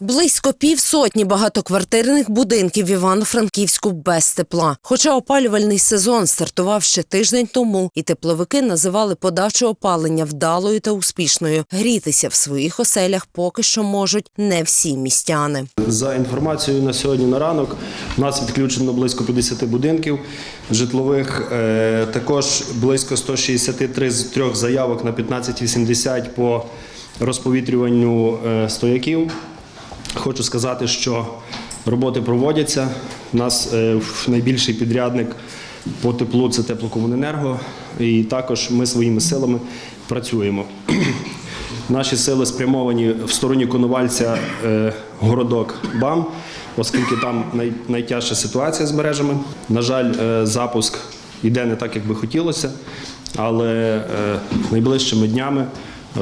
Близько півсотні багатоквартирних будинків в Івано-Франківську без тепла. Хоча опалювальний сезон стартував ще тиждень тому, і тепловики називали подачу опалення вдалою та успішною. Грітися в своїх оселях поки що можуть не всі містяни. За інформацією на сьогодні на ранок, у нас відключено близько 50 будинків житлових. Е, Також близько 163 з трьох заявок на 1580 по розповітрюванню е, стояків. Хочу сказати, що роботи проводяться. У нас е, найбільший підрядник по теплу це теплокомуненерго, і також ми своїми силами працюємо. Наші сили спрямовані в стороні Коновальця е, городок БАМ, оскільки там най, найтяжча ситуація з мережами. На жаль, е, запуск йде не так, як би хотілося, але найближчими днями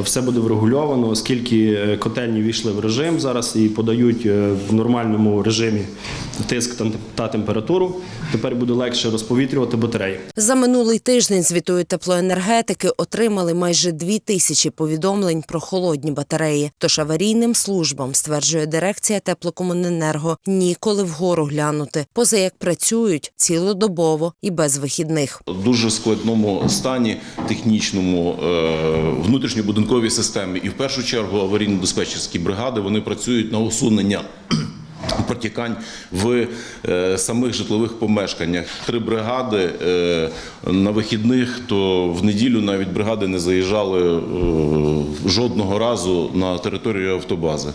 все буде врегульовано, оскільки е, котельні війшли в режим зараз і подають е, в нормальному режимі тиск та- температуру. Тепер буде легше розповітрювати батареї. За минулий тиждень звітує теплоенергетики отримали майже дві тисячі повідомлень про холодні батареї. Тож аварійним службам, стверджує дирекція теплокомуненерго, ніколи вгору глянути, поза як працюють цілодобово і без вихідних. в дуже складному стані технічному е, внутрішньобудинковій системі. І в першу чергу аварійно-диспетчерські бригади вони працюють на усунення. Протікань в е, самих житлових помешканнях. Три бригади е, на вихідних, то в неділю навіть бригади не заїжджали е, жодного разу на територію автобази.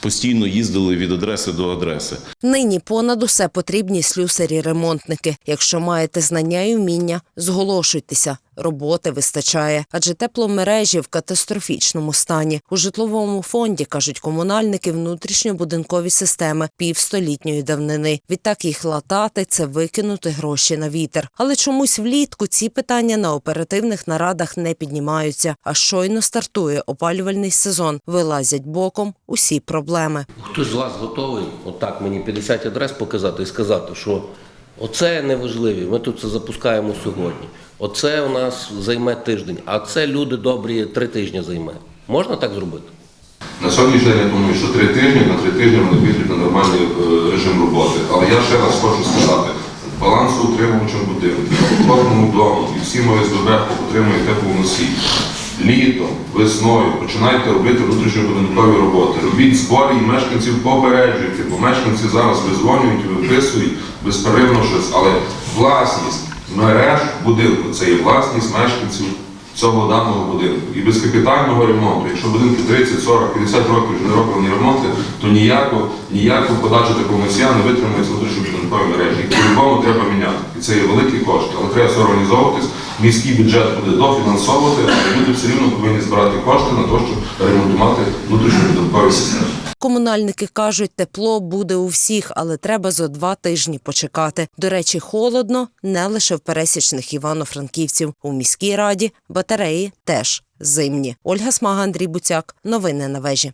Постійно їздили від адреси до адреси. Нині понад усе потрібні слюсарі-ремонтники. Якщо маєте знання і вміння, зголошуйтеся. Роботи вистачає, адже тепломережі в катастрофічному стані. У житловому фонді кажуть комунальники внутрішньобудинкові системи півстолітньої давнини. Відтак їх латати це викинути гроші на вітер. Але чомусь влітку ці питання на оперативних нарадах не піднімаються. А щойно стартує опалювальний сезон. Вилазять боком усі проблеми. Хтось з вас готовий отак мені 50 адрес показати і сказати, що оце неважливі, ми тут це запускаємо сьогодні. Оце у нас займе тиждень, а це люди добрі три тижні займе. Можна так зробити? На сьогоднішній день я думаю, що три тижні на три тижні вони підуть на нормальний е, режим роботи. Але я ще раз хочу сказати, балансоутримувачем будинку, кожному дому і всім ОСББ отримують теплоносій. Літом, весною починайте робити внутрішньобудинкові роботи. Робіть збори і мешканців попереджуйте, бо мешканці зараз визвонюють, виписують безперервно щось. Але власність мереж будинку це є власність мешканців цього даного будинку. І без капітального ремонту, якщо будинки 30, 40, 50 років вже не роблені ремонти, то ніяко, ніяко подача такого носія не витримує з внутрішньобудинкової мережі. І по-любому треба міняти. І це є великі кошти. Але треба все організовуватись. Міський бюджет буде дофінансовувати, але люди все рівно повинні збирати кошти на те, щоб ремонтувати внутрішньобудинкові системи. Комунальники кажуть, тепло буде у всіх, але треба зо два тижні почекати. До речі, холодно не лише в пересічних івано-франківців. У міській раді батареї теж зимні. Ольга Смага, Андрій Буцяк. Новини на вежі.